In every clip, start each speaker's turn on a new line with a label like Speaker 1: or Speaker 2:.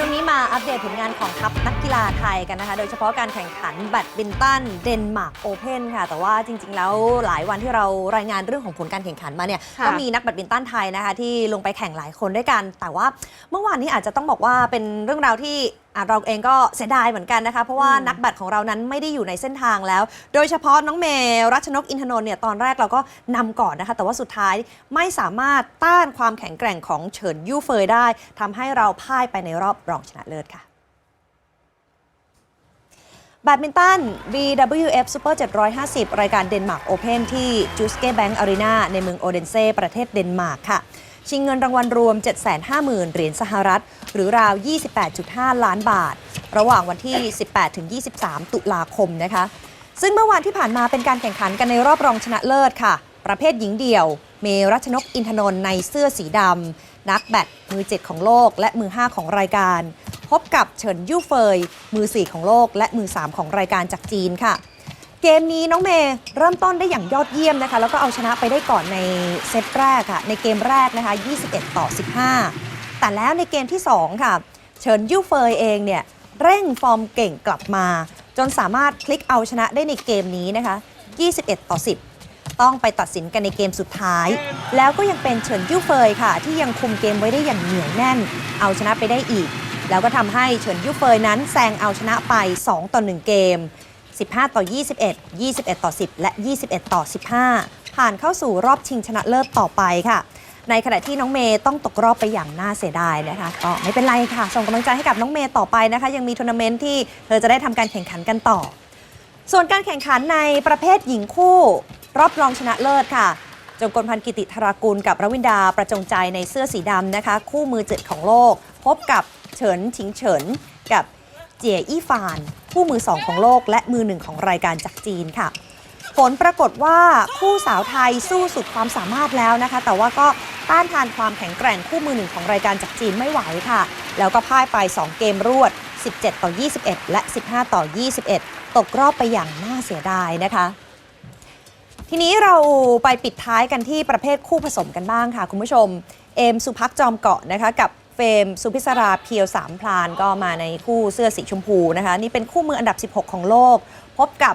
Speaker 1: ช่วงนี้มาอัปเดตผลงานของทัพนักกีฬาไทยกันนะคะ โดยเฉพาะการแข่งขันแบดมินตันเดนมาร์กโอเพนค่ะ แต่ว่าจริง ๆ แล้วหลายวันที่เรารายงานเรื่องของผลการแข่งขันมาเนี่ย
Speaker 2: ค่ะ
Speaker 1: ก็มีนักแบดมินตันไทยนะคะที่ลงไปแข่งหลายคนด้วยกัน แต่ว่าเมื่อวานนี้อาจจะต้องบอกว่าเป็นเรื่องราวที่อะ เราเองก็เสียดายเหมือนกันนะคะ เพราะว่านักแบดของเรานั้นไม่ได้อยู่ในเส้นทางแล้ว โดยเฉพาะน้องเมย์รัชนกอินทนนท์เนี่ยตอนแรกเราก็นำก่อนนะคะ แต่ว่าสุดท้ายไม่สามารถต้านความแข็งแกร่งของเฉินยู่เฟยได้ทำให้เราพ่ายไปในรอบรองชนะเลิศค่ะแบดมินตัน BWF Super 750 รายการเดนมาร์กโอเพนที่จูสเก้แบงก์อารีนาในเมืองโอเดนเซประเทศเดนมาร์กค่ะ ชิงเงินรางวัลรวม 750,000 เหรียญสหรัฐ หรือราว 28.5 ล้านบาท ระหว่างวันที่ 18-23 ตุลาคมนะคะ ซึ่งเมื่อวานที่ผ่านมาเป็นการแข่งขันกันในรอบรองชนะเลิศค่ะ ประเภทหญิงเดี่ยว เมรัชนกอินทนนท์ในเสื้อสีดำนักแบดมือ 7 ของโลกและมือ 5 ของรายการ พบกับเฉินยู่เฟย มือ 4 ของโลกและมือ 3 ของรายการจากจีนค่ะ เกมนี้น้องเมย์เริ่มต้นได้อย่างยอดเยี่ยมนะคะ แล้วก็เอาชนะไปได้ก่อนในเซตแรกค่ะ ในเกมแรกนะคะ 21 ต่อ 15 แต่แล้วในเกมที่ 2 ค่ะ เฉินยู่เฟยเองเนี่ยเร่งฟอร์มเก่งกลับมา จนสามารถพลิกเอาชนะได้ในเกมนี้นะคะ 21 ต่อ 10 ต้องไปตัดสินกันในเกมสุดท้าย แล้วก็ยังเป็นเฉินยู่เฟยค่ะ ที่ยังคุมเกมไว้ได้อย่างเหนียวแน่น เอาชนะไปได้อีก แล้วก็ทำให้เฉินยู่เฟยนั้นแซงเอาชนะไป 2 ต่อ 1 เกม 15 ต่อ 21 21 ต่อ 10 และ 21 ต่อ 15 ผ่านเข้าสู่รอบชิงชนะเลิศต่อไปค่ะ ในขณะที่น้องเมย์ต้องตกรอบไปอย่างน่าเสียดายนะคะก็ไม่เป็นไรค่ะ ส่งกำลังใจให้กับน้องเมย์ต่อไปนะคะ ยังมีทัวร์นาเมนต์ที่เธอจะได้ทำการแข่งขันกันต่อ ส่วนการแข่งขันในประเภทหญิงคู่ รอบรองชนะเลิศค่ะจงกลพันธ์กิติธรากุลกับรวินดาประจงใจในเสื้อสีดำนะคะ คู่มือเจ็ดของโลก พบกับเฉินชิงเฉินกับ เจียอี้ฟานคู่มือสองของโลกและมือหนึ่งของรายการจากจีนค่ะ ผลปรากฏว่าคู่สาวไทยสู้สุดความสามารถแล้วนะคะ แต่ว่าก็ต้านทานความแข็งแกร่งคู่มือหนึ่งของรายการจากจีนไม่ไหวค่ะ แล้วก็พ่ายไป 2 เกมรวด 17 ต่อ 21 และ 15 ต่อ 21 ตกรอบไปอย่างน่าเสียดายนะคะทีนี้เราไปปิดท้ายกันที่ประเภทคู่ผสมกันบ้างค่ะ คุณผู้ชม เอมสุพักจอมเกาะนะคะกับ เฟมสุพิศราเพียวสามพลานก็มาในคู่เสื้อสีชมพูนะคะ นี่เป็นคู่มืออันดับ 16 ของโลก พบกับ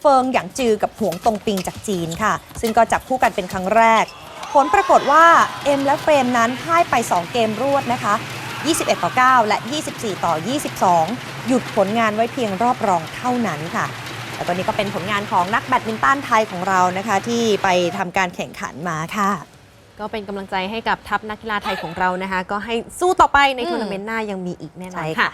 Speaker 1: เฟิงหยางจือกับหวงตงปิงจากจีนค่ะ ซึ่งก็จับคู่กันเป็นครั้งแรก ผลปรากฏว่าเอ็มและเฟรมนั้นพ่ายไป 2 เกมรวดนะคะ 21 ต่อ 9 และ 24 ต่อ 22 หยุดผลงานไว้เพียงรอบรองเท่านั้นค่ะแล้วก็นี่ก็เป็นผลงานของนักแบดมินตันไทยของเรานะคะ ที่ไปทำการแข่งขันมาค่ะ
Speaker 2: ก็เป็นกำลังใจให้กับทัพนักกีฬาไทยของเรานะคะ ก็ให้สู้ต่อไปในทัวร์นาเมนต์หน้ายังมีอีกแน่นอน
Speaker 1: ค่ะ